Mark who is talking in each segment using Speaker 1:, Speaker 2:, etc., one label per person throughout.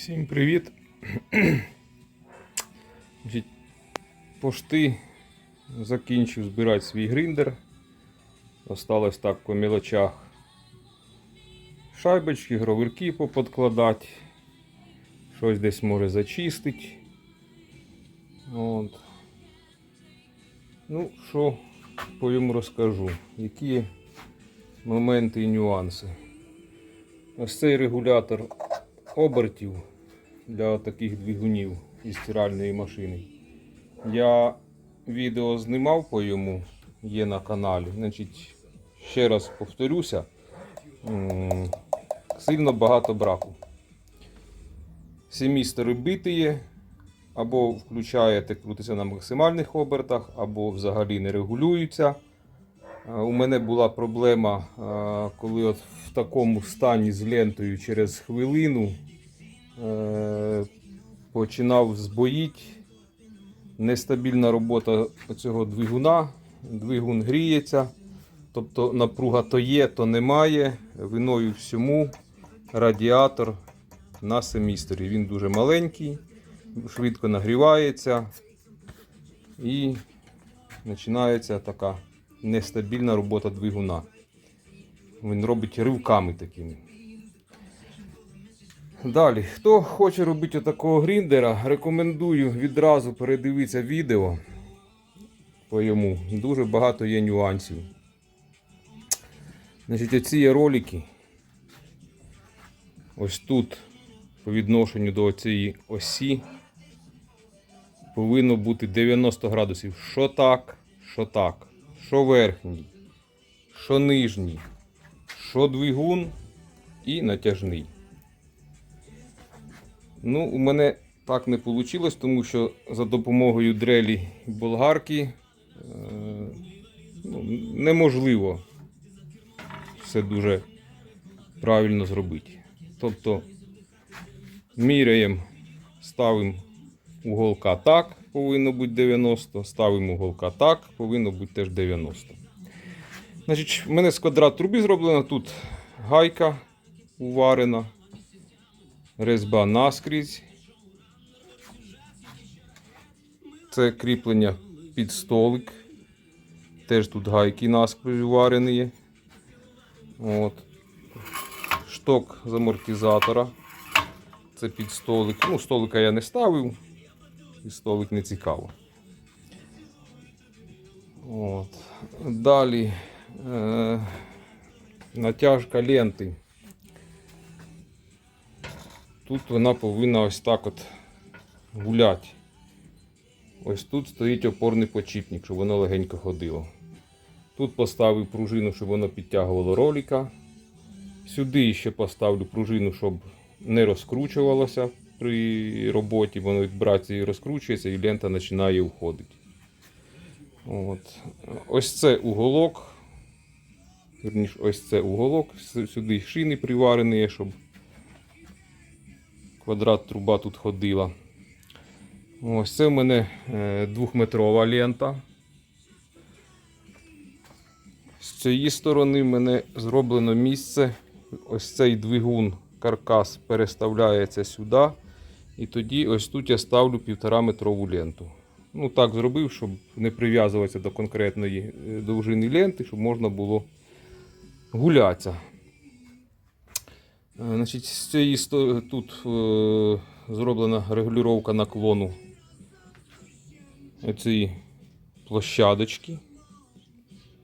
Speaker 1: Всім привіт. Пошти закінчив збирати свій гриндер. Осталось так по мелочах шайбочки, гровирки поподкладати. Щось десь може зачистити. От. Ну, що по йому розкажу. Які моменти і нюанси. Ось цей регулятор обертів для таких двигунів із стиральної машини. Я відео знімав по йому, є на каналі. Значить, ще раз повторюся, сильно багато браку. Семістери битиє, або включаєте, крутиться на максимальних обертах, або взагалі не регулюються. Е, У мене була проблема, е, коли от в такому стані з лентою через хвилину починав збоїть. Нестабільна робота цього двигуна. Двигун гріється, тобто напруга то є, то немає. Виною всьому радіатор на семістері. Він дуже маленький, швидко нагрівається і починається така нестабільна робота двигуна. Він робить ривками такими. Далі, хто хоче робити отакого гріндера, рекомендую відразу передивитися відео по йому. Дуже багато є нюансів. Значить, оці є ролики. Ось тут, по відношенню до цієї осі, повинно бути 90 градусів. Що так, що так, що верхній, що нижній, що двигун і натяжний. Ну, у мене так не вийшло, тому що за допомогою дрелі і болгарки е, ну, неможливо все дуже правильно зробити. Тобто міряємо, ставимо уголка так, повинно бути 90, ставимо уголка так, повинно бути теж 90. Значить, в мене з квадрат труби зроблено, тут гайка уварена резьба наскрізь. Це кріплення під столик. Теж тут гайки наскрізь уварені є. От. Шток з амортизатора. Це під столик. Ну, столика я не ставив, і столик не цікаво. От. Далі е, натяжка ленти. Тут вона повинна ось так от гуляти. Ось тут стоїть опорний почіпник, щоб воно легенько ходило. Тут поставив пружину, щоб воно підтягувало ролика. Сюди ще поставлю пружину, щоб не розкручувалося при роботі, воно від вібрації розкручується і лента починає уходити. От. Ось це уголок. Вірніше, ось це уголок. Сюди шини приварені, щоб квадрат труба тут ходила. Ось це в мене е, двохметрова лента. З цієї сторони в мене зроблено місце. Ось цей двигун, каркас переставляється сюди. І тоді ось тут я ставлю півтора метрову ленту. Ну так зробив, щоб не прив'язуватися до конкретної е, довжини ленти, щоб можна було гулятися. Е, Значить, з цієї тут е, зроблена регулювання наклону цієї площадочки.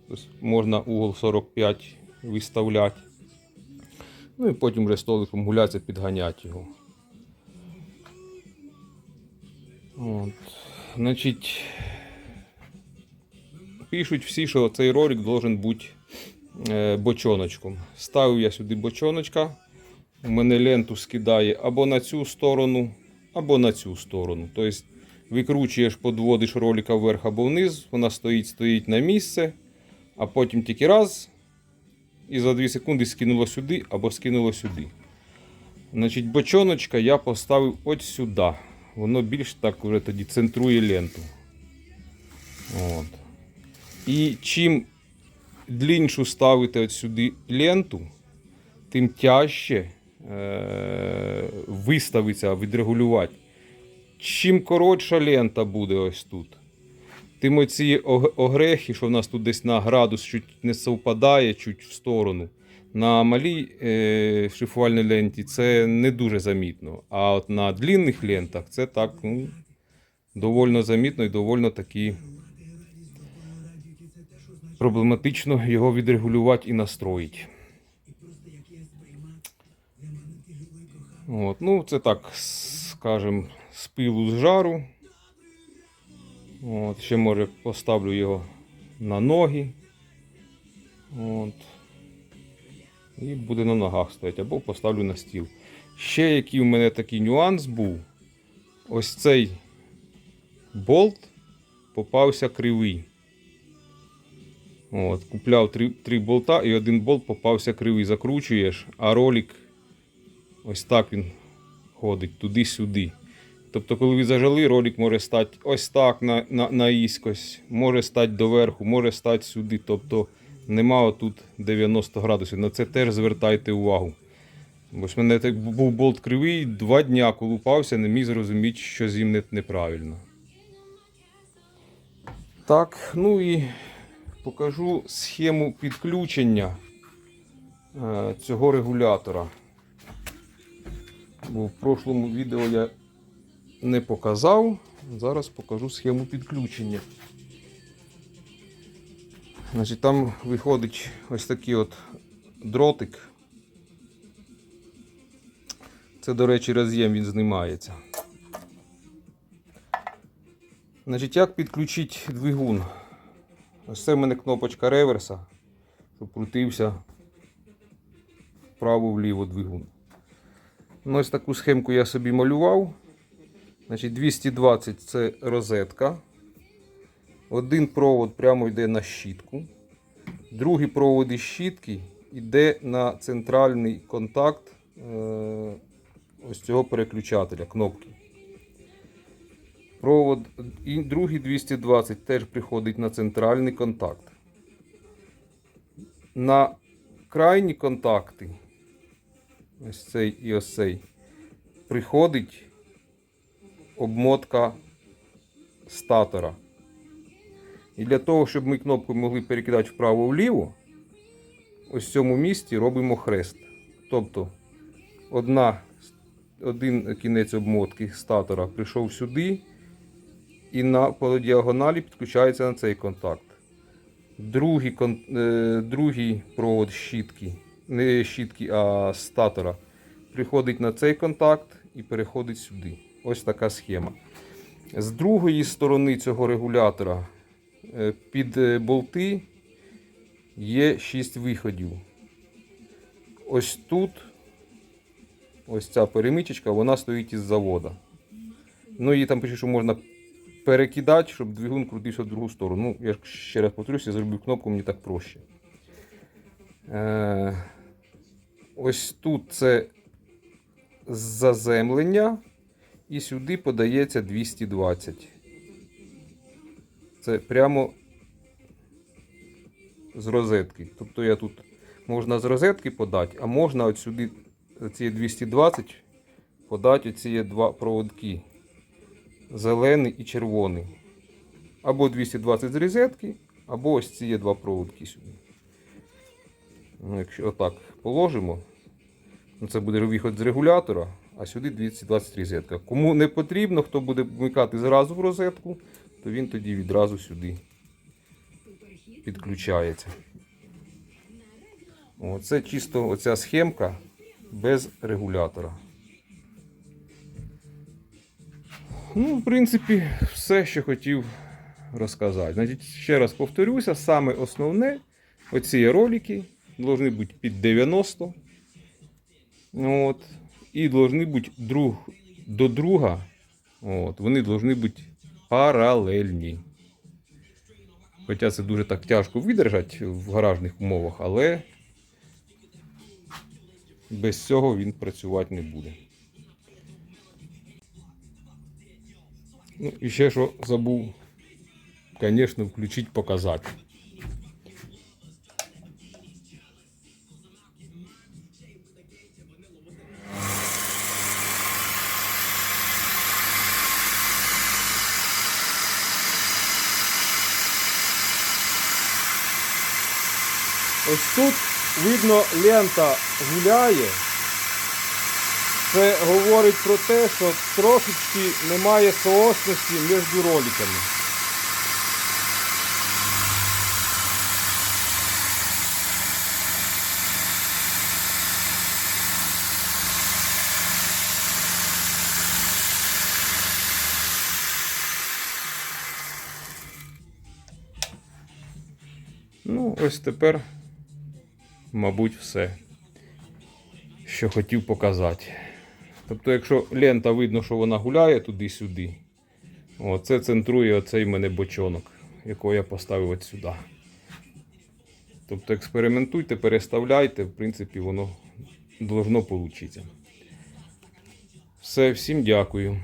Speaker 1: Тобто можна угол 45 виставляти. Ну і потім вже столиком гулятися, підганяти його. От. Значить, пишуть всі, що цей ролик должен бути е, бочоночком. Ставив я сюди бочоночка. У мене ленту скидає або на цю сторону, або на цю сторону. Тобто викручуєш, подводиш ролика вверх або вниз, вона стоїть, стоїть на місце, а потім тільки раз і за 2 секунди скинуло сюди або скинуло сюди. Значить, бочоночка я поставив от сюди. Воно більш так вже тоді центрує ленту. От. І чим дліншу ставите от сюди ленту, тим тяжче виставиться, відрегулювати. Чим коротша лента буде ось тут, тим оці огрехи, що в нас тут десь на градус чуть не совпадає, чуть в сторону. На малій е, шліфувальній ленті це не дуже замітно. А от на длинних лентах це так ну, довольно замітно і довольно таки проблематично його відрегулювати і настроїти. От, ну, це так, скажем, з пилу з жару. От, ще може поставлю його на ноги. От. І буде на ногах стояти, або поставлю на стіл. Ще який у мене такий нюанс був. Ось цей болт попався кривий. От, купляв три, три болта і один болт попався кривий. Закручуєш, а ролик ось так він ходить туди-сюди. Тобто, коли ви зажали, ролик може стати ось так на, на, наїскось, може стати доверху, може стати сюди. Тобто нема тут 90 градусів. На це теж звертайте увагу. Бо ж мене так був болт кривий, два дня колупався, не міг зрозуміти, що з ним не- неправильно. Так, ну і покажу схему підключення е, цього регулятора. Бо в прошлому відео я не показав. Зараз покажу схему підключення. Значить, там виходить ось такий от дротик. Це, до речі, роз'єм він знімається. Значить, як підключити двигун? Ось це в мене кнопочка реверса, щоб крутився вправо-вліво двигун. Ну, ось таку схемку я собі малював. Значить, 220 це розетка. Один провод прямо йде на щітку. Другий провод із щітки йде на центральний контакт е, ось цього переключателя, кнопки. Провод і другий 220 теж приходить на центральний контакт. На крайні контакти, ось цей і ось цей, приходить обмотка статора. І для того, щоб ми кнопку могли перекидати вправо-вліво, ось в цьому місці робимо хрест. Тобто одна, один кінець обмотки статора прийшов сюди і на по діагоналі підключається на цей контакт. Другий, е, другий провод щітки, не щітки, а статора, приходить на цей контакт і переходить сюди. Ось така схема. З другої сторони цього регулятора е, під е, болти є 6 виходів. Ось тут, ось ця перемичечка, вона стоїть із завода. Ну і там пише, що можна перекидати, щоб двигун крутився в другу сторону. Ну, я ще раз повторюсь, я зробив кнопку, мені так проще. Ось тут це заземлення. І сюди подається 220. Це прямо з розетки. Тобто я тут можна з розетки подати, а можна от сюди ці 220 подати оці два проводки. Зелений і червоний. Або 220 з розетки, або ось ці два проводки сюди. Ну, якщо отак положимо, це буде виход з регулятора, а сюди 220 розетка. Кому не потрібно, хто буде вмикати зразу в розетку, то він тоді відразу сюди підключається. Оце чисто оця схемка без регулятора. Ну, в принципі, все, що хотів розказати. Значить, ще раз повторюся, саме основне, оці ролики повинні бути під 90. От, і повинні бути друг до друга. От, вони повинні бути паралельні. Хоча це дуже так тяжко видержати в гаражних умовах, але без цього він працювати не буде. Ну, і ще що забув, звісно, включити показати. Ось тут видно лента гуляє. Це говорить про те, що трошечки немає соосності між роликами. Ну, ось тепер, мабуть, все, що хотів показати. Тобто, якщо лента видно, що вона гуляє туди-сюди, це центрує оцей мене бочонок, якого я поставив от сюди. Тобто експериментуйте, переставляйте, в принципі, воно должно вийти. Все, всім дякую.